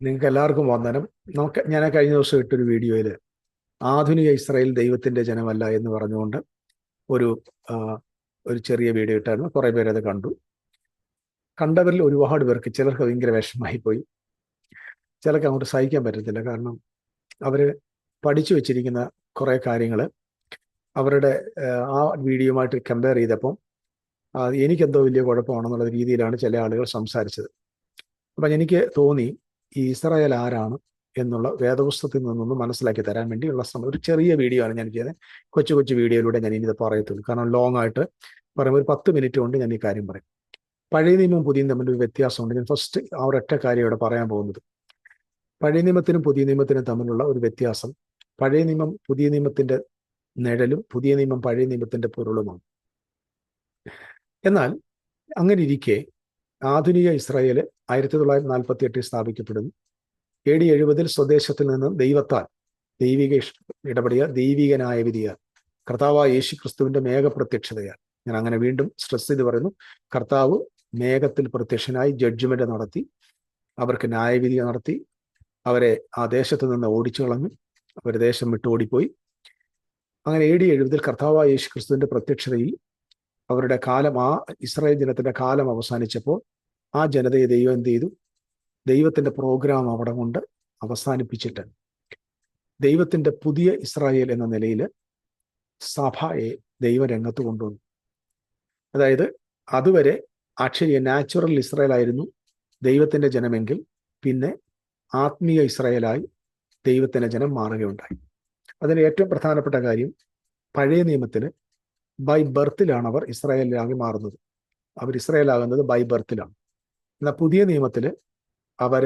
നിങ്ങൾക്ക് എല്ലാവർക്കും വന്ദനം. നമുക്ക് ഞാൻ കഴിഞ്ഞ ദിവസം ഇട്ടൊരു വീഡിയോയിൽ ആധുനിക ഇസ്രായേൽ ദൈവത്തിന്റെ ജനമല്ല എന്ന് പറഞ്ഞുകൊണ്ട് ഒരു ഒരു ചെറിയ വീഡിയോ ഇട്ടായിരുന്നു. കുറേ പേരത് കണ്ടു. കണ്ടവരിൽ ഒരുപാട് പേർക്ക് ചിലർക്ക് ഭയങ്കര വിഷമായി പോയി. ചിലർക്ക് അങ്ങോട്ട് സഹിക്കാൻ പറ്റത്തില്ല. കാരണം അവർ പഠിച്ചു വെച്ചിരിക്കുന്ന കുറേ കാര്യങ്ങൾ അവരുടെ ആ, വീഡിയോയുമായിട്ട് കമ്പയർ ചെയ്തപ്പം എനിക്കെന്തോ വലിയ കുഴപ്പമാണെന്നുള്ള രീതിയിലാണ് ചില ആളുകൾ സംസാരിച്ചത്. അപ്പം എനിക്ക് തോന്നി ഈ ഇസ്രായേൽ ആരാണ് എന്നുള്ള വേദപുസ്തകത്തിൽ നിന്നൊന്ന് മനസ്സിലാക്കി തരാൻ വേണ്ടിയുള്ള ശ്രമം. ഒരു ചെറിയ വീഡിയോ ആണ് ഞാൻ ചെയ്തത്. കൊച്ചു കൊച്ചു വീഡിയോയിലൂടെ ഞാൻ ഇനി ഇത് പറയത്തുള്ളൂ. കാരണം ലോങ് ആയിട്ട് പറയുമ്പോൾ ഒരു പത്ത് മിനിറ്റ് കൊണ്ട് ഞാൻ ഈ കാര്യം പറയും. പഴയ നിയമവും പുതിയ തമ്മിൽ ഒരു വ്യത്യാസമുണ്ട്. ഞാൻ ഫസ്റ്റ് ആ ഒരൊറ്റ കാര്യം ഇവിടെ പറയാൻ പോകുന്നത്. പഴയ നിയമത്തിനും പുതിയ നിയമത്തിനും തമ്മിലുള്ള ഒരു വ്യത്യാസം പഴയ നിയമം പുതിയ നിയമത്തിന്റെ നിഴലും പുതിയ നിയമം പഴയ നിയമത്തിന്റെ പൊരുളുമാണ്. എന്നാൽ അങ്ങനെ ഇരിക്കെ ആധുനിക ഇസ്രായേൽ ആയിരത്തി തൊള്ളായിരത്തി നാൽപ്പത്തി എട്ടിൽ സ്ഥാപിക്കപ്പെടുന്നു. എ ഡി എഴുപതിൽ സ്വദേശത്തിൽ നിന്ന് ദൈവത്താൽ ദൈവിക ഇടപെടിയ ദൈവികനായ വിധിയാൽ കർത്താവ് യേശു ക്രിസ്തുവിന്റെ മേഘപ്രത്യക്ഷതയാൽ. ഞാൻ അങ്ങനെ വീണ്ടും സ്ട്രെസ് ചെയ്ത് പറയുന്നു. കർത്താവ് മേഘത്തിൽ പ്രത്യക്ഷനായി ജഡ്ജ്മെന്റ് നടത്തി അവർക്ക് ന്യായവിധി നടത്തി അവരെ ആ ദേശത്ത് നിന്ന് ഓടിച്ചു കളഞ്ഞു അവർ ദേശം വിട്ട് ഓടിപ്പോയി. അങ്ങനെ എ ഡി എഴുപതിൽ കർത്താവ് യേശു ക്രിസ്തുവിന്റെ പ്രത്യക്ഷതയിൽ അവരുടെ കാലം ആ ഇസ്രായേൽ ജനത്തിന്റെ കാലം അവസാനിച്ചപ്പോൾ ആ ജനതയെ ദൈവം എന്ത് ചെയ്തു? ദൈവത്തിന്റെ പ്രോഗ്രാം അവിടെ കൊണ്ട് അവസാനിപ്പിച്ചിട്ട് ദൈവത്തിന്റെ പുതിയ ഇസ്രായേൽ എന്ന നിലയിൽ സഭയെ ദൈവരംഗത്ത് കൊണ്ടുവന്നു. അതായത് അതുവരെ അക്ഷരീയ നാച്ചുറൽ ഇസ്രായേൽ ആയിരുന്നു ദൈവത്തിന്റെ ജനമെങ്കിൽ പിന്നെ ആത്മീയ ഇസ്രായേലായി ദൈവത്തിന്റെ ജനം മാറുകയുണ്ടായി. അതിന് ഏറ്റവും പ്രധാനപ്പെട്ട കാര്യം പഴയ നിയമത്തിന് ബൈ ബർത്തിലാണ് അവർ ഇസ്രായേലിലാകെ മാറുന്നത്. അവർ ഇസ്രായേലാകുന്നത് ബൈ ബർത്തിലാണ് എന്നാൽ പുതിയ നിയമത്തിൽ അവർ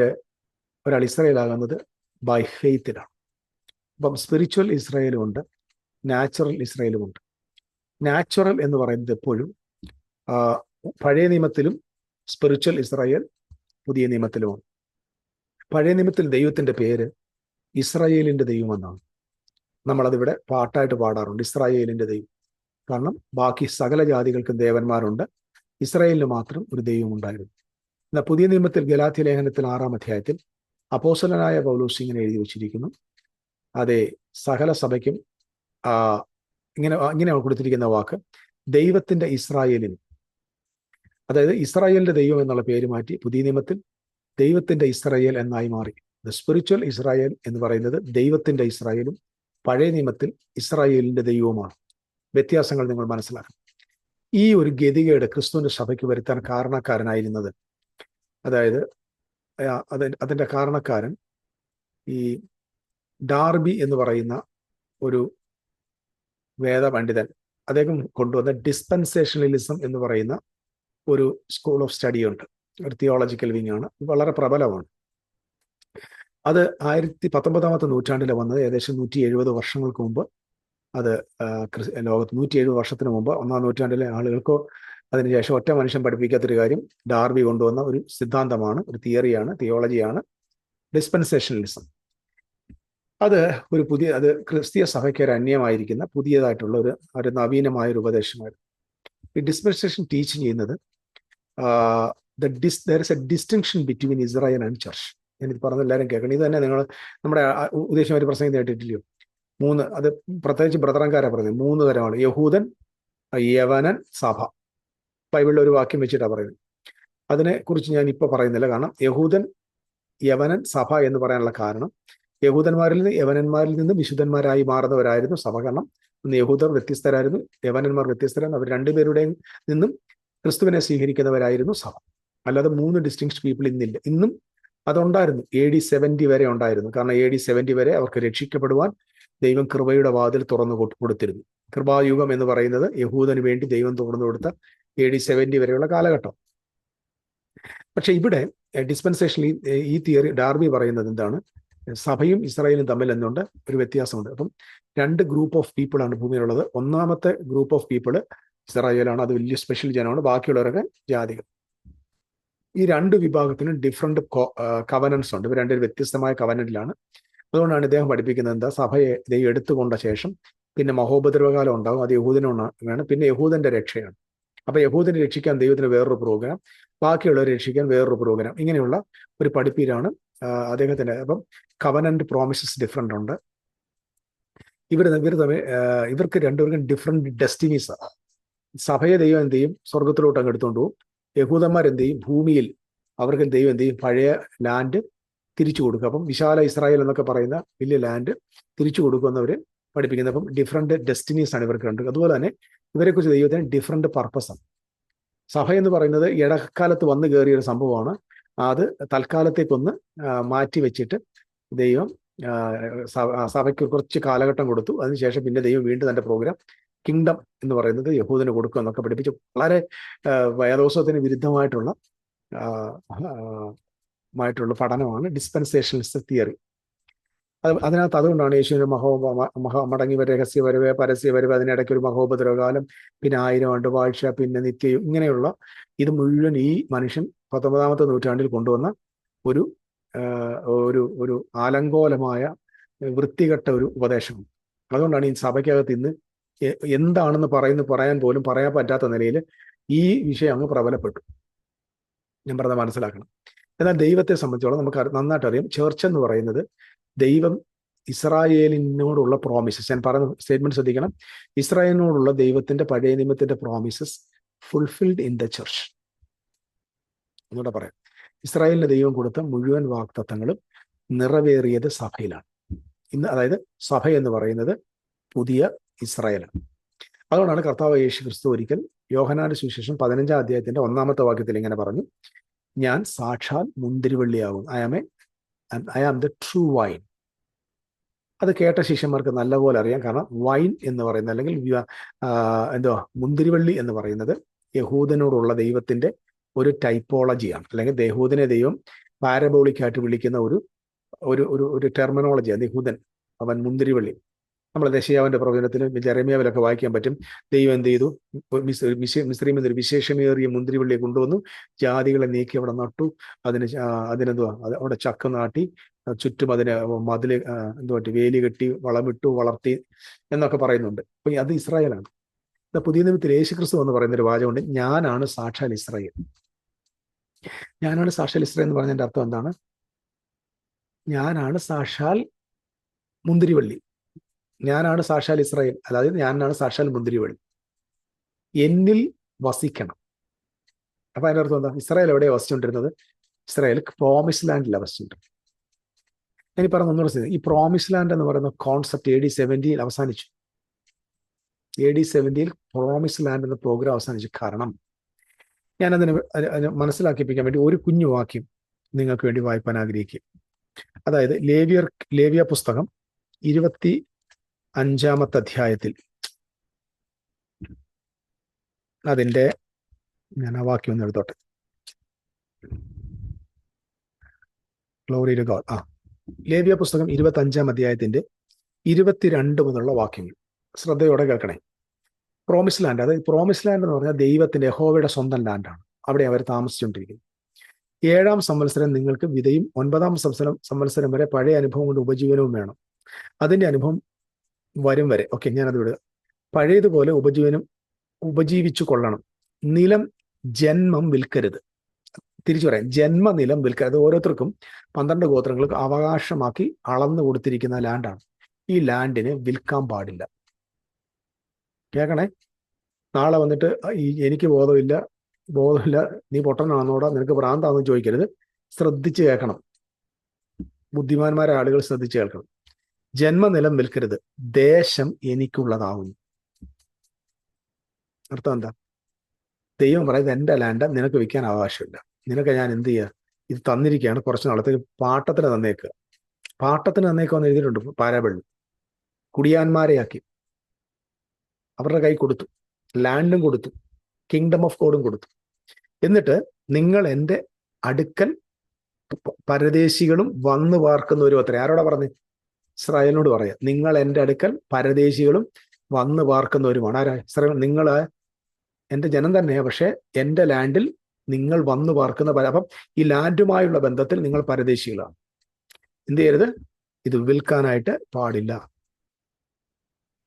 ഒരാൾ ഇസ്രയേലാകുന്നത് ബൈ ഫെയ്ത്തിലാണ് അപ്പം സ്പിരിച്വൽ ഇസ്രയേലും ഉണ്ട് നാച്ചുറൽ ഇസ്രയേലും ഉണ്ട്. നാച്ചുറൽ എന്ന് പറയുന്നത് എപ്പോഴും പഴയ നിയമത്തിലും സ്പിരിച്വൽ ഇസ്രായേൽ പുതിയ നിയമത്തിലുമാണ് പഴയ നിയമത്തിൽ ദൈവത്തിന്റെ പേര് ഇസ്രായേലിന്റെ ദൈവം എന്നാണ്. നമ്മളതിവിടെ പാട്ടായിട്ട് പാടാറുണ്ട് ഇസ്രായേലിന്റെ ദൈവം. കാരണം ബാക്കി സകല ജാതികൾക്കും ദേവന്മാരുണ്ട് ഇസ്രായേലിന് മാത്രം ഒരു ദൈവം ഉണ്ടായിരുന്നു. എന്നാൽ പുതിയ നിയമത്തിൽ ഗലാത്തി ലേഖനത്തിൽ ആറാം അധ്യായത്തിൽ അപ്പോസലനായ പൗലോസ് ഇങ്ങനെ എഴുതി വച്ചിരിക്കുന്നു. അതെ സകല സഭയ്ക്കും ഇങ്ങനെ ഇങ്ങനെ കൊടുത്തിരിക്കുന്ന വാക്ക്. ദൈവത്തിന്റെ ഇസ്രായേലിന് അതായത് ഇസ്രായേലിന്റെ ദൈവം എന്നുള്ള പേര് മാറ്റി പുതിയ നിയമത്തിൽ ദൈവത്തിന്റെ ഇസ്രായേൽ എന്നായി മാറി. ദ സ്പിരിച്വൽ ഇസ്രായേൽ എന്ന് പറയുന്നത് ദൈവത്തിന്റെ ഇസ്രായേലും പഴയ നിയമത്തിൽ ഇസ്രായേലിന്റെ ദൈവവുമാണ്. വ്യത്യാസങ്ങൾ നിങ്ങൾ മനസ്സിലാക്കണം. ഈ ഒരു ഗതികേട് ക്രിസ്തുവിന്റെ സഭയ്ക്ക് വരുത്താൻ കാരണക്കാരനായിരുന്നത് അതായത് ആ, അത് അതിന്റെ കാരണക്കാരൻ ഈ ഡാർബി എന്ന് പറയുന്ന ഒരു വേദപണ്ഡിതൻ അദ്ദേഹം കൊണ്ടുവന്ന ഡിസ്പെൻസേഷണലിസം എന്ന് പറയുന്ന ഒരു സ്കൂൾ ഓഫ് സ്റ്റഡി ഉണ്ട്. ഒരു തിയോളജിക്കൽ വിങ് ആണ്. വളരെ പ്രബലമാണ്. അത് ആയിരത്തി പത്തൊമ്പതാമത്തെ നൂറ്റാണ്ടിൽ വന്നത് ഏകദേശം നൂറ്റി എഴുപത് വർഷങ്ങൾക്ക് മുമ്പ്. അത് ലോകത്ത് നൂറ്റി എഴുപത് വർഷത്തിന് മുമ്പ് ഒന്നാം നൂറ്റാണ്ടിലെ ആളുകൾക്കോ അതിനുശേഷം ഒറ്റ മനുഷ്യൻ പഠിപ്പിക്കാത്തൊരു കാര്യം ഡാർബി കൊണ്ടുവന്ന ഒരു സിദ്ധാന്തമാണ് ഒരു തിയറിയാണ് തിയോളജിയാണ് ഡിസ്പെൻസേഷനലിസം. അത് ഒരു പുതിയ അത് ക്രിസ്തീയ സഭയ്ക്ക് ഒരു അന്യമായിരിക്കുന്ന പുതിയതായിട്ടുള്ള ഒരു ഒരു നവീനമായ ഒരു ഉപദേശമായിരുന്നു. ഈ ഡിസ്പെൻസേഷൻ ടീച്ച് ചെയ്യുന്നത് the this there is a distinction between Israel and church ഞാനിത് പറഞ്ഞ എല്ലാവരും കേൾക്കണം. ഇത് തന്നെ നിങ്ങൾ നമ്മുടെ ഉദ്ദേശം ഒരു പ്രസംഗം കേട്ടിട്ടില്ലയോ? മൂന്ന് അത് പ്രത്യേകിച്ച് ബ്രദറൻകാരാണ് പറയുന്നത് മൂന്ന് തരമാണ്. യഹൂദൻ യവനൻ സഭ. ബൈബിളിൽ ഒരു വാക്യം വെച്ചിട്ടാണ് പറയുന്നത്. അതിനെ കുറിച്ച് ഞാൻ ഇപ്പൊ പറയുന്നില്ല. കാരണം യഹൂദൻ യവനൻ സഭ എന്ന് പറയാനുള്ള കാരണം യഹൂദന്മാരിൽ നിന്ന് യവനന്മാരിൽ നിന്ന് വിശുദ്ധന്മാരായി മാറുന്നവരായിരുന്നു സഭ കാരണം യഹൂദർ വ്യത്യസ്തരായിരുന്നു. യവനന്മാർ വ്യത്യസ്തരായിരുന്നു. അവർ രണ്ടുപേരുടെയും നിന്നും ക്രിസ്തുവിനെ സ്വീകരിക്കുന്നവരായിരുന്നു സഭ. അല്ലാതെ മൂന്ന് ഡിസ്റ്റിങ്ഷൻ പീപ്പിൾ ഇന്നില്ല. ഇന്നും അതുണ്ടായിരുന്നു. എ ഡി സെവന്റി വരെ ഉണ്ടായിരുന്നു. കാരണം എ ഡി സെവന്റി വരെ അവർക്ക് രക്ഷിക്കപ്പെടുവാൻ ദൈവം കൃപയുടെ വാതിൽ തുറന്നു കൊടുത്തിരുന്നു. കൃപായുഗം എന്ന് പറയുന്നത് യഹൂദന് വേണ്ടി ദൈവം തുറന്നു കൊടുത്ത എ ഡി സെവന്റി വരെയുള്ള കാലഘട്ടം. പക്ഷെ ഇവിടെ ഡിസ്പെൻസേഷൻ ഈ തിയറി ഡാർബി പറയുന്നത് എന്താണ്? സഭയും ഇസ്രായേലും തമ്മിൽ എന്നുകൊണ്ട് ഒരു വ്യത്യാസമുണ്ട്. അപ്പം രണ്ട് ഗ്രൂപ്പ് ഓഫ് പീപ്പിളാണ് ഭൂമിയിലുള്ളത്. ഒന്നാമത്തെ ഗ്രൂപ്പ് ഓഫ് പീപ്പിൾ ഇസ്രായേലാണ്. അത് വലിയ സ്പെഷ്യൽ ജനമാണ്. ബാക്കിയുള്ളവരൊക്കെ ജാതികൾ. ഈ രണ്ട് വിഭാഗത്തിനും ഡിഫറെന്റ് കവനൻസ് ഉണ്ട്. ഇവർ രണ്ടൊരു വ്യത്യസ്തമായ കവനന്റിലാണ് അതുകൊണ്ടാണ് ഇദ്ദേഹം പഠിപ്പിക്കുന്നത് എന്താ? സഭയെ ദൈവം എടുത്തുകൊണ്ട ശേഷം പിന്നെ മഹോപദ്രവകാലം ഉണ്ടാകും. അത് യഹൂദനാണ് പിന്നെ യഹൂദന്റെ രക്ഷയാണ്. അപ്പൊ യഹൂദിനെ രക്ഷിക്കാൻ ദൈവത്തിന് വേറൊരു പ്രോഗ്രാം ബാക്കിയുള്ളവരെ രക്ഷിക്കാൻ വേറൊരു പ്രോഗ്രാം ഇങ്ങനെയുള്ള ഒരു പഠിപ്പീരാണ് അദ്ദേഹത്തിന്റെ. അപ്പം കവനന്റ് പ്രോമിസസ് ഡിഫറെന്റ് ഉണ്ട്. ഇവർ ഇവർ തമ്മിൽ ഇവർക്ക് രണ്ടുപേർക്കും ഡിഫറെന്റ് ഡെസ്റ്റിനീസ് സഭയെ ദൈവം എന്ത് ചെയ്യും? സ്വർഗത്തിലോട്ട് അങ്ങ് എടുത്തുകൊണ്ട് പോകും യഹൂദന്മാർ എന്ത് ചെയ്യും? ഭൂമിയിൽ അവർക്ക് ദൈവം എന്ത് ചെയ്യും? പഴയ ലാൻഡ് തിരിച്ചു കൊടുക്കും. അപ്പം വിശാല ഇസ്രായേൽ എന്നൊക്കെ പറയുന്ന വലിയ ലാൻഡ് തിരിച്ചു കൊടുക്കുന്നവർ പഠിപ്പിക്കുന്നത്. അപ്പം ഡിഫറെന്റ് ഡെസ്റ്റിനീസ് ആണ് ഇവർക്ക് കണ്ടത് അതുപോലെ തന്നെ ഇവരെക്കുറിച്ച് ദൈവത്തിന് ഡിഫറെന്റ് പർപ്പസാണ് സഭ എന്ന് പറയുന്നത് ഇടക്കാലത്ത് വന്നു കയറിയ ഒരു സംഭവമാണ്. അത് തൽക്കാലത്തേക്കൊന്ന് മാറ്റി വെച്ചിട്ട് ദൈവം സഭയ്ക്ക് കുറച്ച് കാലഘട്ടം കൊടുത്തു. അതിനുശേഷം പിന്നെ ദൈവം വീണ്ടും തന്റെ പ്രോഗ്രാം കിങ്ഡം എന്ന് പറയുന്നത് യഹൂദിന് കൊടുക്കുക എന്നൊക്കെ പഠിപ്പിച്ച്. വളരെ വേദോത്സവത്തിന് വിരുദ്ധമായിട്ടുള്ള മായിട്ടുള്ള പഠനമാണ് ഡിസ്പെൻസേഷൻസ് തിയറി അത് അതിനകത്ത് അതുകൊണ്ടാണ് യേശുവിന് മഹോ മഹാ മടങ്ങി വരെ രഹസ്യ വരവ് പരസ്യ വരവ് അതിനിടയ്ക്ക് ഒരു മഹോപദ്രവകാലം പിന്നെ ആയിരം ആണ്ട് വാഴ്ച പിന്നെ നിത്യയും ഇങ്ങനെയുള്ള ഇത് മുഴുവൻ ഈ മനുഷ്യൻ പത്തൊമ്പതാമത്തെ നൂറ്റാണ്ടിൽ കൊണ്ടുവന്ന ഒരു ഒരു ഒരു ആലങ്കോലമായ വൃത്തികെട്ട ഒരു ഉപദേശം അതുകൊണ്ടാണ് ഈ സഭയ്ക്കകത്ത് ഇന്ന് എന്താണെന്ന് പറയുന്നു പറയാൻ പോലും പറയാൻ പറ്റാത്ത നിലയിൽ ഈ വിഷയം അങ്ങ് പ്രബലപ്പെട്ടു. ഞാൻ പറഞ്ഞത് മനസ്സിലാക്കണം. എന്നാൽ ദൈവത്തെ സംബന്ധിച്ചോളം നമുക്ക് നന്നായിട്ട് അറിയാം ചേർച്ച് എന്ന് പറയുന്നത് ദൈവം ഇസ്രായേലിനോടുള്ള പ്രോമിസസ് ഞാൻ പറയുന്ന സ്റ്റേറ്റ്മെന്റ് ശ്രദ്ധിക്കണം. ഇസ്രായേലിനോടുള്ള ദൈവത്തിന്റെ പഴയ നിയമത്തിന്റെ promises fulfilled in the church എന്നൂടെ പറയാം. ഇസ്രായേലിന് ദൈവം കൊടുത്ത മുഴുവൻ വാക്തത്വങ്ങളും നിറവേറിയത് സഭയിലാണ്. ഇന്ന് അതായത് സഭ എന്ന് പറയുന്നത് പുതിയ ഇസ്രായേൽ അതുകൊണ്ടാണ് കർത്താവ് യേശു ക്രിസ്തു ഒരിക്കൽ യോഹനാന്റെ സുവിശേഷം പതിനഞ്ചാം അധ്യായത്തിന്റെ ഒന്നാമത്തെ വാക്യത്തിൽ ഇങ്ങനെ പറഞ്ഞു. ഞാൻ സാക്ഷാൽ മുന്തിരിവള്ളിയാകും. I am a I am the true vine അത് കേട്ട ശിഷ്യന്മാർക്ക് നല്ലപോലെ അറിയാം. കാരണം വൈൻ എന്ന് പറയുന്നത് അല്ലെങ്കിൽ എന്തോ മുന്തിരിവള്ളി എന്ന് പറയുന്നത് യഹൂദനോടുള്ള ദൈവത്തിന്റെ ഒരു ടൈപ്പോളജിയാണ് അല്ലെങ്കിൽ ദേഹൂദനെ ദൈവം പാരബോളിക്കായിട്ട് വിളിക്കുന്ന ഒരു ഒരു ഒരു ടെർമിനോളജിയാണ് ദേഹൂദൻ അവൻ മുന്തിരിവള്ളി. നമ്മൾ ദശയാവിന്റെ പ്രവചനത്തിൽ ജെറമിയാവിലൊക്കെ വായിക്കാൻ പറ്റും. ദൈവം എന്ത് ചെയ്തു? മിസ്രീം ഒരു വിശേഷമേറിയ മുന്തിരിവള്ളിയെ കൊണ്ടുവന്നു. ജാതികളെ നീക്കി അവിടെ നട്ടു. അതിന് അതിനെന്തുവാ? അവിടെ ചക്ക നാട്ടി. ചുറ്റും അതിന് മതിൽ എന്തുവാ വേലി കെട്ടി വളമിട്ടു വളർത്തി എന്നൊക്കെ പറയുന്നുണ്ട്. അപ്പൊ അത് ഇസ്രായേലാണ്. പുതിയ നിമിത്തിൽ യേശുക്രിസ്തു എന്ന് പറയുന്ന ഒരു വാചകമുണ്ട്. ഞാനാണ് സാക്ഷാൽ ഇസ്രായേൽ. ഞാനാണ് സാക്ഷാൽ ഇസ്രായേൽ എന്ന് പറഞ്ഞതിന്റെ അർത്ഥം എന്താണ്? ഞാനാണ് സാക്ഷാൽ മുന്തിരിവള്ളി. ഞാനാണ് സാക്ഷാൽ ഇസ്രായേൽ. അതായത് ഞാനാണ് സാക്ഷാൽ മുന്തിരിവള്ളി എന്നിൽ വസിക്കണം. അപ്പൊ അതിന്റെ അർത്ഥം എന്താ? ഇസ്രായേൽ എവിടെയാണ് വസിച്ചുകൊണ്ടിരുന്നത്? Israel promise ലാൻഡിലാണ് വസിച്ചുകൊണ്ടിരുന്നത്. ഇനി പറഞ്ഞ ഒന്നുകൂടെ ഈ പ്രോമിസ് ലാൻഡ് എന്ന് പറയുന്ന കോൺസെപ്റ്റ് എ ഡി സെവന്റിയിൽ അവസാനിച്ചു. എ ഡി സെവന്റിയിൽ പ്രോമിസ് ലാൻഡ് എന്ന പ്രോഗ്രാം അവസാനിച്ചു. കാരണം ഞാൻ അതിന് മനസ്സിലാക്കിപ്പിക്കാൻ വേണ്ടി ഒരു കുഞ്ഞു വാക്യം നിങ്ങൾക്ക് വേണ്ടി വായിപ്പാൻ ആഗ്രഹിക്കും അതായത് ലേവിയർ ലേവിയ പുസ്തകം ഇരുപത്തി അഞ്ചാമത്തെ അധ്യായത്തിൽ അതിന്റെ ഞാൻ ആ വാക്യം ഒന്ന് എടുത്തോട്ടെ ഗ്ലോറി ഗോഡ് ആ. ലേവ്യ പുസ്തകം ഇരുപത്തി അഞ്ചാം അധ്യായത്തിന്റെ ഇരുപത്തിരണ്ട് മുതലുള്ള വാക്യങ്ങൾ. ശ്രദ്ധയോടെ കേൾക്കണേ. പ്രോമിസ് ലാൻഡ് അതായത് പ്രോമിസ് ലാൻഡ് എന്ന് പറഞ്ഞാൽ ദൈവത്തിന്റെ യഹോവയുടെ സ്വന്തം ലാൻഡാണ് അവിടെ അവർ താമസിച്ചുകൊണ്ടിരിക്കുന്നത് ഏഴാം സംവത്സരം നിങ്ങൾക്ക് വിധയും ഒൻപതാം സംവത്സരം സംവത്സരം വരെ പഴയ അനുഭവം കൊണ്ട് ഉപജീവനവും വേണം. അതിന്റെ അനുഭവം വരും വരെ. ഓക്കെ ഞാനത് വിടുക. പഴയതുപോലെ ഉപജീവനം ഉപജീവിച്ചു കൊള്ളണം. നിലം ജന്മം വിൽക്കരുത്. തിരിച്ചു പറയാം. ജന്മനിലം വിൽക്കരുത്. ഓരോരുത്തർക്കും പന്ത്രണ്ട് ഗോത്രങ്ങൾക്ക് അവകാശമാക്കി അളന്നു കൊടുത്തിരിക്കുന്ന ലാൻഡാണ് ഈ ലാൻഡിനെ വിൽക്കാൻ പാടില്ല. കേൾക്കണേ? നാളെ വന്നിട്ട് ഈ എനിക്ക് ബോധമില്ല. ബോധമില്ല. നീ പൊട്ടനാണെന്നോടാ. നിനക്ക് ഭ്രാന്താണെന്ന് ചോദിക്കരുത്. ശ്രദ്ധിച്ച് കേൾക്കണം. ബുദ്ധിമാന്മാരായ ആളുകൾ ശ്രദ്ധിച്ച് കേൾക്കണം. ജന്മനിലം വിൽക്കരുത്. ദേശം എനിക്കുള്ളതാവുന്നു. അർത്ഥം എന്താ? ദൈവം പറയുന്നത് എന്റെ ലാൻഡ് നിനക്ക് വിൽക്കാൻ അവകാശമില്ല. നിനക്ക് ഞാൻ എന്ത് ചെയ്യുക ഇത് തന്നിരിക്കുകയാണ്. കുറച്ച് നാളത്തേക്ക് പാട്ടത്തിന് തന്നേക്കുക പാട്ടത്തിന് തന്നേക്കുമെന്ന് എഴുതിയിട്ടുണ്ട് പാരാബിളിൽ കുടിയാന്മാരെയാക്കി. അവരുടെ കൈ കൊടുത്തു. ലാൻഡും കൊടുത്തു. കിങ്ഡം ഓഫ് ഗോഡും കൊടുത്തു. എന്നിട്ട് നിങ്ങൾ എന്റെ അടുക്കൽ പരദേശികളും വന്നു പാർക്കുന്നവരും അത്ര. ആരോടാ പറഞ്ഞു? ഇസ്രായേലിനോട് പറയാം നിങ്ങൾ എന്റെ അടുക്കൽ പരദേശികളും വന്ന് പാർക്കുന്നവരുമാണ്. ആരാ? ഇസ്രായേൽ നിങ്ങൾ എന്റെ ജനം തന്നെയാണ് പക്ഷേ എന്റെ ലാൻഡിൽ നിങ്ങൾ വന്നു പാർക്കുന്ന അപ്പം ഈ ലാൻഡുമായുള്ള ബന്ധത്തിൽ നിങ്ങൾ പരദേശികളാണ്. എന്ത് ചെയ്യരുത്? ഇത് വിൽക്കാനായിട്ട് പാടില്ല.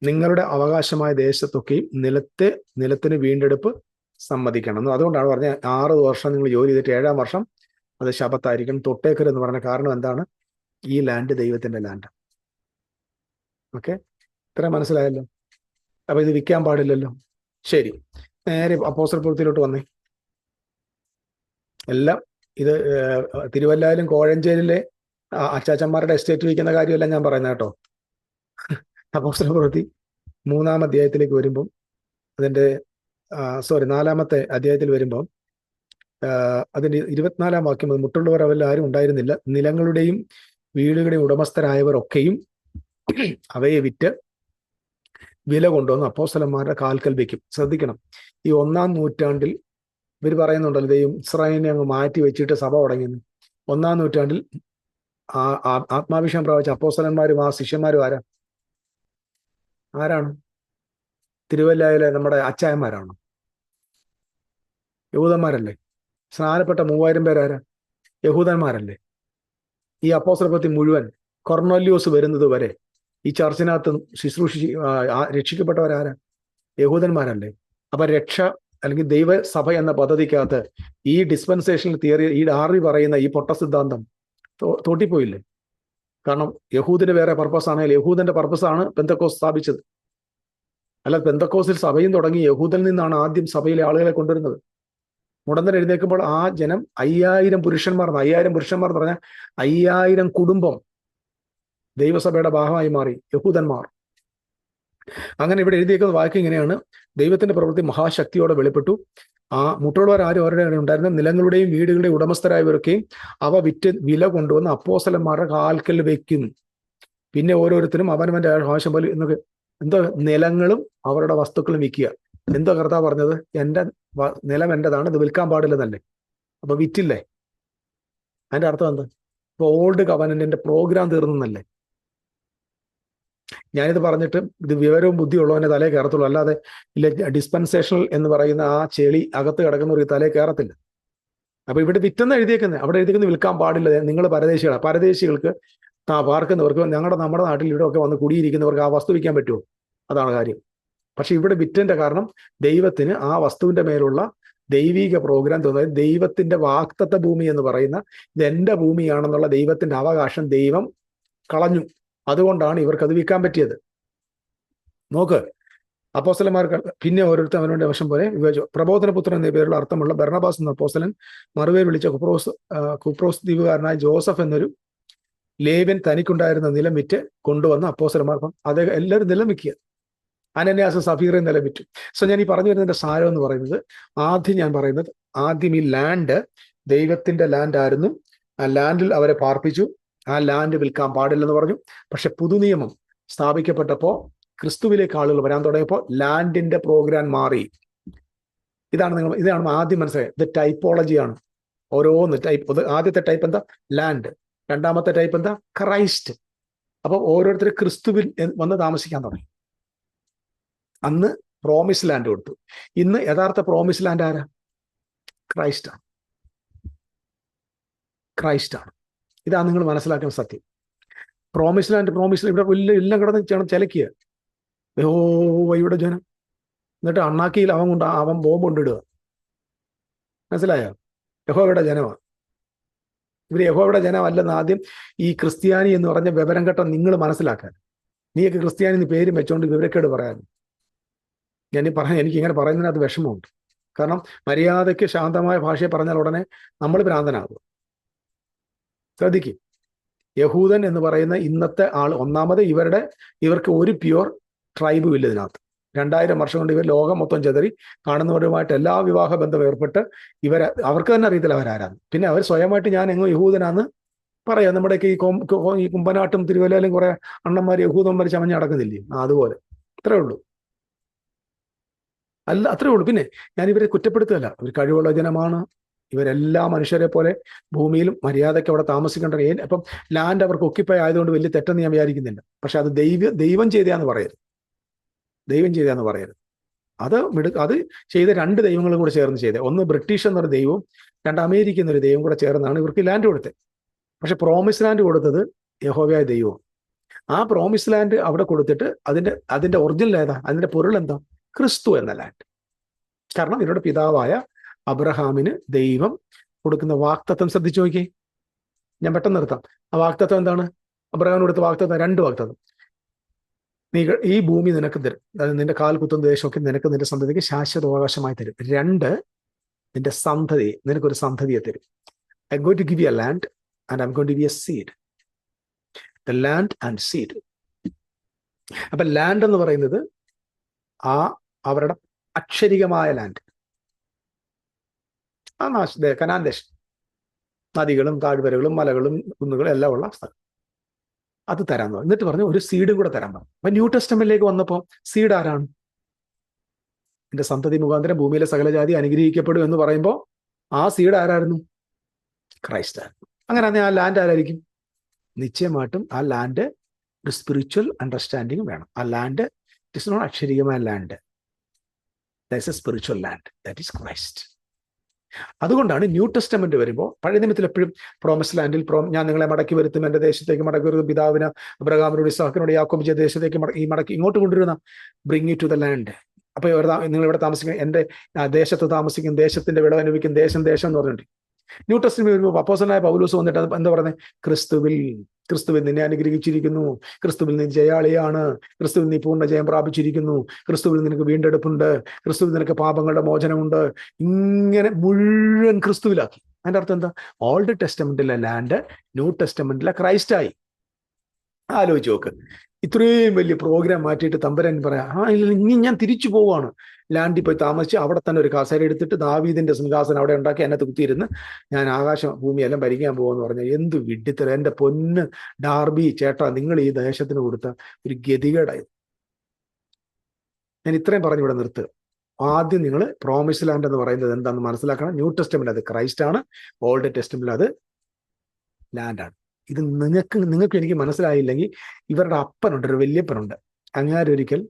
നിങ്ങളുടെ അവകാശമായ ദേശത്തൊക്കെയും നിലത്തെ നിലത്തിന് വീണ്ടെടുപ്പ് സമ്മതിക്കണം. അതുകൊണ്ടാണ് പറഞ്ഞത് ആറ് വർഷം നിങ്ങൾ ജോലി ചെയ്തിട്ട് ഏഴാം വർഷം അത് ശപത്തായിരിക്കണം തൊട്ടേക്കരുന്ന് പറഞ്ഞ കാരണം എന്താണ്? ഈ ലാൻഡ് ദൈവത്തിന്റെ ലാൻഡ് ഓക്കെ? ഇത്ര മനസ്സിലായല്ലോ. അപ്പൊ ഇത് വിൽക്കാൻ പാടില്ലല്ലോ. ശരി. നേരെ അപ്പോസ്റ്റർ പ്രവൃത്തിയിലോട്ട് വന്നേ. എല്ലാം ഇത് തിരുവല്ലായാലും കോഴഞ്ചേരിയിലെ അച്ചാച്ചന്മാരുടെ എസ്റ്റേറ്റ് വിൽക്കുന്ന കാര്യമല്ല ഞാൻ പറയുന്നത് കേട്ടോ. അപ്പോസ്റ്റർ പ്രവൃത്തി മൂന്നാം അധ്യായത്തിലേക്ക് വരുമ്പം അതിന്റെ സോറി നാലാമത്തെ അധ്യായത്തിൽ വരുമ്പം അതിന്റെ ഇരുപത്തിനാലാം വാക്യം മുട്ടുള്ളവർ അവരിൽ ആരും ഉണ്ടായിരുന്നില്ല. നിലങ്ങളുടെയും വീടുകളുടെയും ഉടമസ്ഥരായവർ ഒക്കെയും അവയെ വിറ്റ് വില കൊണ്ടുവന്ന് അപ്പോസ്തലന്മാരുടെ കാൽക്കൽ വെക്കും. ശ്രദ്ധിക്കണം. ഈ ഒന്നാം നൂറ്റാണ്ടിൽ ഇവർ പറയുന്നുണ്ടല്ലോ ദൈവം ഇസ്രായേലിനെ അങ്ങ് മാറ്റി വെച്ചിട്ട് സഭ തുടങ്ങിയെന്ന്. ഒന്നാം നൂറ്റാണ്ടിൽ ആ- ആത്മാഭിഷേകം പ്രാപിച്ച അപ്പോസ്തലന്മാരും ആ ശിഷ്യന്മാരും ആരാ? ആരാണ്? തിരുവല്ലയിലെ നമ്മുടെ അച്ചായന്മാരാണ്? യഹൂദന്മാരല്ലേ? സ്നാനപ്പെട്ട മൂവായിരം പേരാരാ യഹൂദന്മാരല്ലേ? ഈ അപ്പോസ്തലപ്പത്തി മുഴുവൻ കൊർണോല്യോസ് വരുന്നത് വരെ ഈ ചർച്ചിനകത്ത് ശുശ്രൂഷി രക്ഷിക്കപ്പെട്ടവരാരാ? യഹൂദന്മാരല്ലേ? അപ്പൊ രക്ഷ അല്ലെങ്കിൽ ദൈവസഭ എന്ന പദ്ധതിക്കകത്ത് ഈ ഡിസ്പെൻസേഷണൽ തിയറി ഈ ആറി പറയുന്ന ഈ പൊട്ട സിദ്ധാന്തം തോട്ടിപ്പോയില്ലേ? കാരണം യഹൂദിന് വേറെ പർപ്പസ് ആണെങ്കിൽ യഹൂദന്റെ പർപ്പസ് ആണ് പെന്തക്കോസ് സ്ഥാപിച്ചത്. അല്ല പെന്തക്കോസിൽ സഭയും തുടങ്ങി യഹൂദിൽ നിന്നാണ് ആദ്യം സഭയിലെ ആളുകളെ കൊണ്ടുവരുന്നത്. മുടന്തൻ എഴുന്നേൽക്കുമ്പോൾ ആ ജനം അയ്യായിരം പുരുഷന്മാർ അയ്യായിരം പുരുഷന്മാർ എന്ന് പറഞ്ഞാൽ അയ്യായിരം കുടുംബം ദൈവസഭയുടെ ഭാഗമായി മാറി യഹൂദന്മാർ. അങ്ങനെ ഇവിടെ എഴുതിയേക്കുന്ന വാക്യം ഇങ്ങനെയാണ്. ദൈവത്തിന്റെ പ്രവൃത്തി മഹാശക്തിയോടെ വെളിപ്പെട്ടു. ആ മുട്ടുള്ളവർ ആരും അവരുടെ ഉണ്ടായിരുന്ന നിലങ്ങളുടെയും വീടുകളുടെയും ഉടമസ്ഥരായവരൊക്കെയും അവ വിറ്റ് വില കൊണ്ടുവന്ന് അപ്പോസലന്മാരുടെ കാൽക്കൽ വെക്കുന്നു. പിന്നെ ഓരോരുത്തരും അവനവന്റെ ആവശ്യം പോലെ എന്നൊക്കെ എന്തോ നിലങ്ങളും അവരുടെ വസ്തുക്കളും വിൽക്കുക. എന്തോ കർത്താവ് പറഞ്ഞത്? എന്റെ നിലം എന്റേതാണ് ഇത് വിൽക്കാൻ പാടില്ലെന്നല്ലേ? അപ്പൊ വിറ്റില്ലേ? അതിന്റെ അർത്ഥം എന്താ? ഇപ്പൊ ഓൾഡ് കവനന്റിന്റെ പ്രോഗ്രാം തീർന്നല്ലേ ഞാനിത് പറഞ്ഞിട്ട് ഇത് വിവരവും ബുദ്ധിയുള്ളവനെ തലേ കയറത്തുള്ളൂ. അല്ലാതെ ഇല്ല ഡിസ്പെൻസേഷണൽ എന്ന് പറയുന്ന ആ ചെളി അകത്ത് കിടക്കുന്നവർക്ക് തലേ കയറത്തില്ല. അപ്പൊ ഇവിടെ വിറ്റെന്ന് എഴുതിയേക്കുന്നത് അവിടെ എഴുതിക്കുന്നത് വിൽക്കാൻ പാടില്ല. നിങ്ങൾ പരദേശികളാണ് പരദേശികൾക്ക് ആ പാർക്കുന്നവർക്ക് ഞങ്ങളുടെ നമ്മുടെ നാട്ടിൽ ഇവിടെ ഒക്കെ വന്ന് കുടിയിരിക്കുന്നവർക്ക് ആ വസ്തു വിൽക്കാൻ പറ്റുമോ അതാണ് കാര്യം. പക്ഷെ ഇവിടെ വിറ്റന്റെ കാരണം ദൈവത്തിന് ആ വസ്തുവിന്റെ മേലുള്ള ദൈവിക പ്രോഗ്രാം തോന്നുന്നത് ദൈവത്തിന്റെ വാക്തത്വ ഭൂമി എന്ന് പറയുന്ന ഇത് എന്റെ ഭൂമിയാണെന്നുള്ള ദൈവത്തിന്റെ അവകാശം ദൈവം കളഞ്ഞു. അതുകൊണ്ടാണ് ഇവർക്ക് അത് വിൽക്കാൻ പറ്റിയത്. നോക്ക് അപ്പോസലന്മാർക്ക് പിന്നെ ഓരോരുത്തർ അവനോട് വശം പോലെ വിവേചിച്ചു പ്രബോധനപുത്രൻ എന്ന പേരുള്ള അർത്ഥമുള്ള ബർണബാസ് എന്ന അപ്പോസ്തലൻ മറുപേർ വിളിച്ച കുപ്രോസ് കുപ്രോസ് ദ്വീപുകാരനായ ജോസഫ് എന്നൊരു ലേവ്യൻ തനിക്കുണ്ടായിരുന്ന നിലം വിറ്റ് കൊണ്ടുവന്ന അപ്പോസ്തലന്മാർക്കും അദ്ദേഹം എല്ലാവരും നിലം വിൽക്കുക അനന്യാസ സഫീറെ നിലം വിറ്റു സോ ഞാൻ ഈ പറഞ്ഞു വരുന്നതിന്റെ സാരം എന്ന് പറയുന്നത് ആദ്യം ഞാൻ പറയുന്നത് ആദ്യം ഈ ലാൻഡ് ദൈവത്തിന്റെ ലാൻഡ് ആയിരുന്നു ആ ലാൻഡിൽ അവരെ പാർപ്പിച്ചു. ആ ലാൻഡ് വിൽക്കാൻ പാടില്ലെന്ന് പറഞ്ഞു. പക്ഷെ പുതുനിയമം സ്ഥാപിക്കപ്പെട്ടപ്പോ ക്രിസ്തുവിലേക്ക് ആളുകൾ വരാൻ തുടങ്ങിയപ്പോൾ ലാൻഡിന്റെ പ്രോഗ്രാം മാറി. ഇതാണ് നിങ്ങൾ ഇതാണ് ആദ്യം മനസ്സിലായത് ഇത് ടൈപ്പോളജിയാണ് ഓരോന്ന് ടൈപ്പ് ആദ്യത്തെ ടൈപ്പ് എന്താ? ലാൻഡ് രണ്ടാമത്തെ ടൈപ്പ് എന്താ? ക്രൈസ്റ്റ് അപ്പോൾ ഓരോരുത്തർ ക്രിസ്തുവിൽ വന്ന് താമസിക്കാൻ തുടങ്ങി. അന്ന് പ്രോമിസ് ലാൻഡ് കൊടുത്തു. ഇന്ന് യഥാർത്ഥ പ്രോമിസ് ലാൻഡ് ആരാ? ക്രൈസ്റ്റാണ് ആണ്. ക്രൈസ്റ്റ് ആണ്. ഇതാണ് നിങ്ങൾ മനസ്സിലാക്കുന്ന സത്യം. പ്രോമിസ് ലാൻഡ് പ്രോമിസ് ഇവിടെ വലിയ എല്ലാം കിടന്ന് ചേണം ചിലക്കുക ഓ വൈയുടെ ജനം. എന്നിട്ട് അണ്ണാക്കിയിൽ അവൻ കൊണ്ട് അവൻ ബോംബ് കൊണ്ടിടുക മനസ്സിലായോ? യഹോവയുടെ ജനമാണ്. ഇവർ യഹോവയുടെ ജനമല്ലെന്ന് ആദ്യം ഈ ക്രിസ്ത്യാനി എന്ന് പറഞ്ഞ വിവരം ഘട്ടം നിങ്ങൾ മനസ്സിലാക്കാൻ. നീയൊക്കെ ക്രിസ്ത്യാനി എന്ന് പേരും വെച്ചോണ്ട് വിവരക്കേട് പറയാൻ. ഞാൻ പറഞ്ഞ എനിക്ക് ഇങ്ങനെ പറയുന്നതിനകത്ത് വിഷമമുണ്ട്. കാരണം മര്യാദയ്ക്ക് ശാന്തമായ ഭാഷയെ പറഞ്ഞാൽ ഉടനെ നമ്മൾ ഭ്രാന്തനാകും. ശ്രദ്ധിക്കും. യഹൂദൻ എന്ന് പറയുന്ന ഇന്നത്തെ ആൾ ഒന്നാമത് ഇവരുടെ ഇവർക്ക് ഒരു പ്യുവർ ട്രൈബും ഇല്ല ഇതിനകത്ത്. രണ്ടായിരം വർഷം കൊണ്ട് ഇവർ ലോകം മൊത്തം ചെതറി കാണുന്നവരുമായിട്ട് എല്ലാ വിവാഹ ബന്ധം ഏർപ്പെട്ട് ഇവർ അവർക്ക് തന്നെ അറിയത്തില്ല അവരാരാന്ന്. പിന്നെ അവർ സ്വയമായിട്ട് ഞാൻ എങ്ങോ യഹൂദനാന്ന് പറയാം. നമ്മുടെയൊക്കെ ഈ കോം ഈ കുമ്പനാട്ടും തിരുവല്ലയിലും കുറെ അണ്ണന്മാർ യഹൂദന്മാർ ചമഞ്ഞ് അതുപോലെ. അത്രേ ഉള്ളൂ. അല്ല അത്രേ ഉള്ളൂ. പിന്നെ ഞാൻ ഇവരെ കുറ്റപ്പെടുത്തുകയല്ല. ഒരു കഴിവുള്ള ജനമാണ്. ഇവരെല്ലാ മനുഷ്യരെ പോലെ ഭൂമിയിലും മര്യാദയ്ക്ക് അവിടെ താമസിക്കേണ്ട അപ്പം ലാൻഡ് അവർക്ക് ഒക്കിപ്പൈ ആയതുകൊണ്ട് വലിയ തെറ്റെന്ന് ഞാൻ വിചാരിക്കുന്നില്ല. പക്ഷെ അത് ദൈവ ദൈവം ചെയ്തയാന്ന് പറയരുത്. ദൈവം ചെയ്തയാന്ന് പറയരുത്. അത് മിടു അത് ചെയ്ത രണ്ട് ദൈവങ്ങളും കൂടെ ചേർന്ന് ചെയ്തത് ഒന്ന് ബ്രിട്ടീഷ് എന്നൊരു ദൈവവും രണ്ട് അമേരിക്ക എന്നൊരു ദൈവം കൂടെ ചേർന്നാണ് ഇവർക്ക് ലാൻഡ് കൊടുത്തത്. പക്ഷെ പ്രോമിസ് ലാൻഡ് കൊടുത്തത് യഹോവയായ ദൈവം ആ പ്രോമിസ് ലാൻഡ് അവിടെ കൊടുത്തിട്ട് അതിന്റെ അതിന്റെ ഒറിജിനൽ ഏതാ? അതിന്റെ പൊരുൾ എന്താ? ക്രിസ്തു എന്ന ലാൻഡ് കാരണം ഇവരുടെ പിതാവായ അബ്രഹാമിന് ദൈവം കൊടുക്കുന്ന വാക്തത്വം ശ്രദ്ധിച്ചു നോക്കിയേ. ഞാൻ പെട്ടെന്ന് നിർത്താം. ആ വാക്തത്വം എന്താണ്? അബ്രഹാമിന് കൊടുത്ത വാക്തത്വം രണ്ട് വാക്തത്വം. നീ ഈ ഭൂമി നിനക്ക് തരും. അതായത് നിന്റെ കാൽ കുത്തുന്ന ദേശമൊക്കെ നിനക്ക് നിന്റെ സന്തതിക്ക് ശാശ്വത അവകാശമായി തരും. രണ്ട് നിന്റെ സന്തതി നിനക്കൊരു സന്തതിയെ തരും. I go to give a land and I go to be a seed the land and seed അപ്പൊ ലാൻഡ് എന്ന് പറയുന്നത് ആ അവരുടെ അക്ഷരികമായ ലാൻഡ് ആ നാശ കനാൻ ദേശം. നദികളും താഴ്വരകളും മലകളും കുന്നുകളും എല്ലാം ഉള്ള സ്ഥലം. അത് തരാൻ പറഞ്ഞു. എന്നിട്ട് പറഞ്ഞു ഒരു സീഡും കൂടെ തരാൻ പറഞ്ഞു. അപ്പൊ ന്യൂ ടെസ്റ്റമെന്റിലേക്ക് വന്നപ്പോൾ സീഡ് ആരാണ്? എന്റെ സന്തതി മുഖാന്തരം ഭൂമിയിലെ സകല ജാതി അനുഗ്രഹിക്കപ്പെടും എന്ന് പറയുമ്പോൾ ആ സീഡ് ആരായിരുന്നു? ക്രൈസ്റ്റ് ആയിരുന്നു. അങ്ങനെ ആ ലാൻഡ് ആരായിരിക്കും? നിശ്ചയമായിട്ടും ആ ലാൻഡ് ഒരു സ്പിരിച്വൽ അണ്ടർസ്റ്റാൻഡിങ് വേണം. ആ land it is not അക്ഷരികമായ land the spiritual land that is Christ അതുകൊണ്ടാണ് ന്യൂ ടെസ്റ്റമെന്റ് വരുമ്പോൾ പഴയ നിമിത്തിൽ എപ്പോഴും പ്രോമിസ് ലാൻഡിൽ പ്രോ ഞാൻ നിങ്ങളെ മടക്കി വരുത്തും എന്റെ ദേശത്തേക്ക് മടക്കി വരുത്തും പിതാവിന് അബ്രഹാമിനോട് ഇസാഖിനോട് യാക്കോബ് ചെയ്ത ദേശത്തേക്ക് ഈ മടക്കി ഇങ്ങോട്ട് കൊണ്ടുവരുന്ന ബ്രിങ് ടു ദ ലാൻഡ് അപ്പൊ നിങ്ങൾ ഇവിടെ താമസിക്കുന്ന എന്റെ ആ, ദേശത്ത് താമസിക്കും ദേശത്തിന്റെ വിളവ് അനുഭവിക്കും ദേശം ദേശം എന്ന് പറഞ്ഞിട്ട് ന്യൂ ടെസ്റ്റിന് വരുമ്പോൾ അപ്പോസനായ പൗലോസ് വന്നിട്ട് എന്താ പറയുന്നത് ക്രിസ്തുവിൽ ക്രിസ്തുവിൽ നിന്നെ അനുഗ്രഹിച്ചിരിക്കുന്നു. ക്രിസ്തുവിൽ നീ ജയാളിയാണ്. ക്രിസ്തുവിൽ നീ പൂർണ ജയം പ്രാപിച്ചിരിക്കുന്നു. ക്രിസ്തുവിൽ നിനക്ക് വീണ്ടെടുപ്പുണ്ട്. ക്രിസ്തുവിൽ നിനക്ക് പാപങ്ങളുടെ മോചനമുണ്ട്. ഇങ്ങനെ മുഴുവൻ ക്രിസ്തുവിലാക്കി. അതിന്റെ അർത്ഥം എന്താ? ഓൾഡ് ടെസ്റ്റമെന്റിലെ ലാൻഡ് ന്യൂ ടെസ്റ്റമെന്റിലെ ക്രൈസ്റ്റായി. ആലോചിച്ച് നോക്ക്. ഇത്രയും വലിയ പ്രോഗ്രാം മാറ്റിയിട്ട് തമ്പരൻ പറയാം ആ ഇനി ഞാൻ തിരിച്ചു പോവാണ്. ലാൻഡിൽ പോയി താമസിച്ച് അവിടെ തന്നെ ഒരു കസേര എടുത്തിട്ട് ദാവീദിന്റെ സിംഹാസനം അവിടെ ഉണ്ടാക്കി എന്നെ കുത്തിയിരുന്ന് ഞാൻ ആകാശം ഭൂമിയെല്ലാം ഭരിക്കാൻ പോകുമെന്ന് പറഞ്ഞു എന്ത് വിഡിത്തരം എന്റെ പൊന്ന് ഡാർബി ചേട്ടാ നിങ്ങൾ ഈ ദേശത്തിന് കൊടുത്ത ഒരു ഗതികേടായി ഞാൻ ഇത്രയും പറഞ്ഞു ഇവിടെ നിർത്തുക ആദ്യം നിങ്ങൾ പ്രോമിസ് ലാൻഡ് എന്ന് പറയുന്നത് എന്താണെന്ന് മനസ്സിലാക്കണം. ന്യൂ ടെസ്റ്റമെന്റ് അത് ക്രൈസ്റ്റ് ആണ്. ഓൾഡ് ടെസ്റ്റമെന്റ് അത് ലാൻഡാണ് ഇത് നിങ്ങൾക്ക് നിങ്ങൾക്ക് എനിക്ക് മനസ്സിലായില്ലെങ്കിൽ ഇവരുടെ അപ്പനുണ്ട് ഒരു വല്യപ്പനുണ്ട്. അങ്ങാരൊരിക്കൽ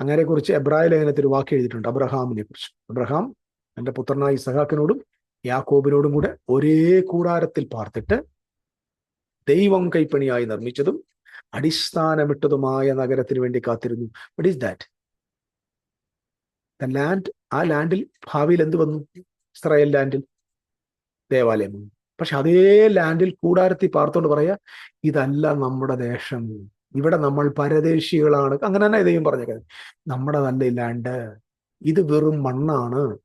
അങ്ങാരെ കുറിച്ച് എബ്രായ ലേഖനത്തിൽ ഒരു വാക്ക് എഴുതിയിട്ടുണ്ട് അബ്രഹാമിനെ കുറിച്ച് അബ്രഹാം എന്റെ പുത്രനായ ഇസഹാക്കിനോടും യാക്കോബിനോടും കൂടെ ഒരേ കൂടാരത്തിൽ പാർത്തിട്ട് ദൈവം കൈപ്പണിയായി നിർമ്മിച്ചതും അടിസ്ഥാനമിട്ടതുമായ നഗരത്തിന് വേണ്ടി കാത്തിരുന്നു. What is that the land ആ ലാൻഡിൽ ഭാവിയിൽ എന്ത് വന്നു? ഇസ്രായേൽ ലാൻഡിൽ ദേവാലയം പക്ഷെ അതേ ലാൻഡിൽ കൂടാരത്തി പാർത്തോണ്ട് പറയാ ഇതല്ല നമ്മുടെ ദേശം. ഇവിടെ നമ്മൾ പരദേശികളാണ്. അങ്ങനെ തന്നെ ദൈവം പറഞ്ഞേക്കുന്നത്. നമ്മുടെ നല്ല ലാൻഡ് ഇത് വെറും മണ്ണാണ്.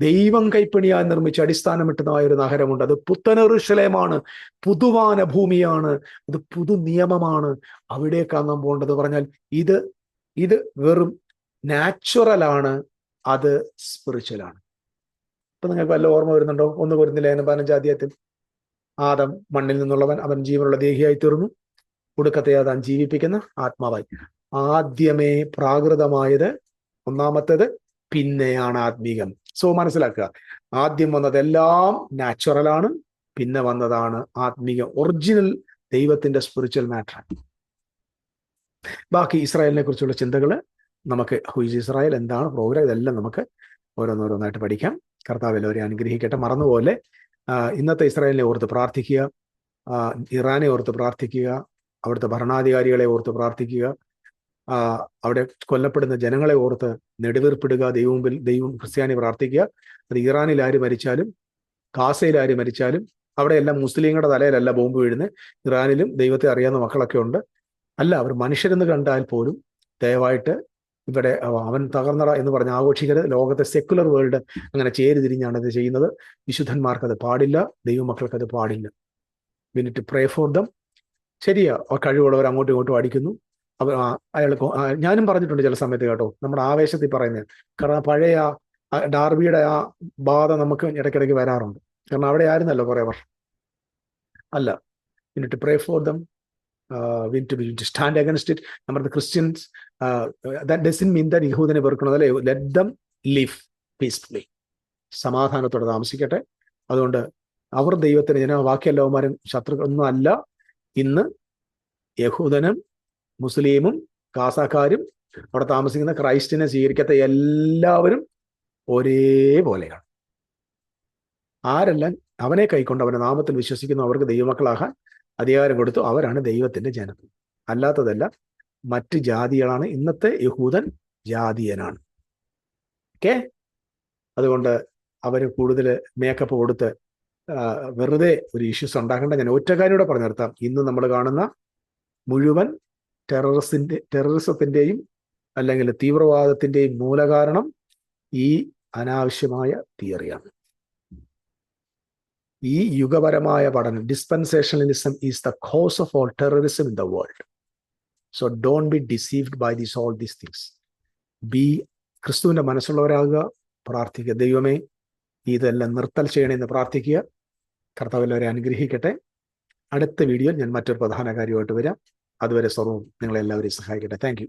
ദൈവം കൈപ്പണിയായി നിർമ്മിച്ച അടിസ്ഥാനമിട്ടതായ ഒരു നഗരമുണ്ട്. അത് പുത്തനെറുശലേമാണ് പുതുവാന ഭൂമിയാണ്. അത് പുതു നിയമമാണ്. അവിടേക്കാണ് നാം പോകേണ്ടത് പറഞ്ഞാൽ ഇത് ഇത് വെറും നാച്ചുറലാണ്. അത് സ്പിരിച്വലാണ്. ഇപ്പൊ നിങ്ങൾക്ക് വല്ല ഓർമ്മ വരുന്നുണ്ടോ? ഒന്ന് വരുന്നില്ല പതിനഞ്ചാം അധ്യായത്തിൽ? ആദം മണ്ണിൽ നിന്നുള്ളവൻ അവൻ ജീവനുള്ള ദേഹിയായി തീർന്നു. ഒടുക്കത്തെ താൻ ജീവിപ്പിക്കുന്ന ആത്മാവായി. ആദ്യമേ പ്രാകൃതമായത് ഒന്നാമത്തേത് പിന്നെയാണ് ആത്മീകം. സോ മനസ്സിലാക്കുക. ആദ്യം വന്നതെല്ലാം നാച്ചുറൽ ആണ്. പിന്നെ വന്നതാണ് ആത്മീകം. ഒറിജിനൽ ദൈവത്തിന്റെ സ്പിരിച്വൽ മാറ്റർ ബാക്കി ഇസ്രായേലിനെ കുറിച്ചുള്ള ചിന്തകൾ നമുക്ക് ഹുയിസ് ഇസ്രായേൽ? എന്താണ് പ്രോഗ്രാം ഇതെല്ലാം നമുക്ക് ഓരോന്നോരോന്നായിട്ട് പഠിക്കാം. കർത്താവ് എല്ലാവരെയും അനുഗ്രഹിക്കട്ടെ. മറന്നുപോലെ ഇന്നത്തെ ഇസ്രായേലിനെ ഓർത്ത് പ്രാർത്ഥിക്കുക ഇറാനെ ഓർത്ത് പ്രാർത്ഥിക്കുക അവിടുത്തെ ഭരണാധികാരികളെ ഓർത്ത് പ്രാർത്ഥിക്കുക അവിടെ കൊല്ലപ്പെടുന്ന ജനങ്ങളെ ഓർത്ത് നെടുവീർപ്പിടുക ദൈവം ദൈവം ക്രിസ്ത്യാനി പ്രാർത്ഥിക്കുക. അത് ഇറാനിൽ ആര് മരിച്ചാലും ഗാസയിൽ ആര് മരിച്ചാലും അവിടെയെല്ലാം മുസ്ലിങ്ങളുടെ തലയിലല്ല ബോംബ് വീഴുന്നത്. ഇറാനിലും ദൈവത്തെ അറിയാവുന്ന മക്കളൊക്കെ ഉണ്ട്. അല്ല അവർ മനുഷ്യരെന്ന് കണ്ടാൽ പോലും ദയവായിട്ട് ഇവിടെ അവൻ തകർന്നട എന്ന് പറഞ്ഞ് ആഘോഷിക്കരുത്. ലോകത്തെ സെക്കുലർ വേൾഡ് അങ്ങനെ ചേരുതിരിഞ്ഞാണ് ഇത് ചെയ്യുന്നത്. വിശുദ്ധന്മാർക്ക് അത് പാടില്ല. ദൈവമക്കൾക്ക് അത് പാടില്ല വിനിറ്റ് പ്രേ ഫോർ ദം ശരിയാ കഴിവുള്ളവർ അങ്ങോട്ടും ഇങ്ങോട്ടും അടിക്കുന്നു. അവർ അയാൾ ഞാനും പറഞ്ഞിട്ടുണ്ട് ചില സമയത്ത് കേട്ടോ നമ്മുടെ ആവേശത്തിൽ പറയുന്നത് കാരണം പഴയ ഡാർബിയുടെ ആ ബാധ നമുക്ക് ഇടയ്ക്കിടയ്ക്ക് വരാറുണ്ട്. കാരണം അവിടെ ആയിരുന്നല്ലോ കുറെ വർഷം. അല്ല we need pray for them we need to stand against it നമ്മുടെ Christians that doesn't mean that യഹൂദനെ വെറുക്കണം അല്ലെ? ലെറ്റ് ദം ലിവ് പീസ്ഫുള്ളി സമാധാനത്തോടെ താമസിക്കട്ടെ. അതുകൊണ്ട് അവർ ദൈവത്തിന് ജന ബാക്കി എല്ലാവന്മാരും ശത്രുക്കളൊന്നും അല്ല. ഇന്ന് യഹൂദനും മുസ്ലിമും കാസാക്കാരും അവിടെ താമസിക്കുന്ന ക്രൈസ്റ്റിനെ സ്വീകരിക്കാത്ത എല്ലാവരും ഒരേപോലെയാണ്. ആരെല്ലാം അവനെ കൈക്കൊണ്ട് അവന്റെ നാമത്തിൽ വിശ്വസിക്കുന്നു അവർക്ക് ദൈവമക്കളാകാൻ അധികാരം കൊടുത്തു അവരാണ് ദൈവത്തിന്റെ ജനം. അല്ലാത്തതല്ല മറ്റ് ജാതികളാണ്. ഇന്നത്തെ യഹൂദൻ ജാതീയനാണ്. ഓക്കെ? അതുകൊണ്ട് അവർ കൂടുതൽ മേക്കപ്പ് കൊടുത്ത് വെറുതെ ഒരു ഇഷ്യൂസ് ഉണ്ടാക്കേണ്ട. ഞാൻ ഒറ്റ കാര്യം കൂടെ പറഞ്ഞു നിർത്താം. ഇന്ന് നമ്മൾ കാണുന്ന മുഴുവൻ ടെററിസ്റ്റിന്റെ ടെററിസത്തിന്റെയും അല്ലെങ്കിൽ തീവ്രവാദത്തിന്റെയും മൂലകാരണം ഈ അനാവശ്യമായ തിയറിയാണ്. ഈ യുഗപരമായ പഠനം dispensationalism is the cause of all terrorism in the world so don't be deceived by these all these things be ക്രിസ്തുവിന്റെ മനസ്സുള്ളവരാകുക പ്രാർത്ഥിക്കുക. ദൈവമേ ഇതെല്ലാം നിർത്തൽ ചെയ്യണമെന്ന് പ്രാർത്ഥിക്കുക. കർത്താവില്ലവരെ അനുഗ്രഹിക്കട്ടെ. അടുത്ത വീഡിയോയിൽ ഞാൻ മറ്റൊരു പ്രധാന കാര്യമായിട്ട് വരാം. അതുവരെ സർവം നിങ്ങളെല്ലാവരെയും സഹായിക്കട്ടെ. താങ്ക്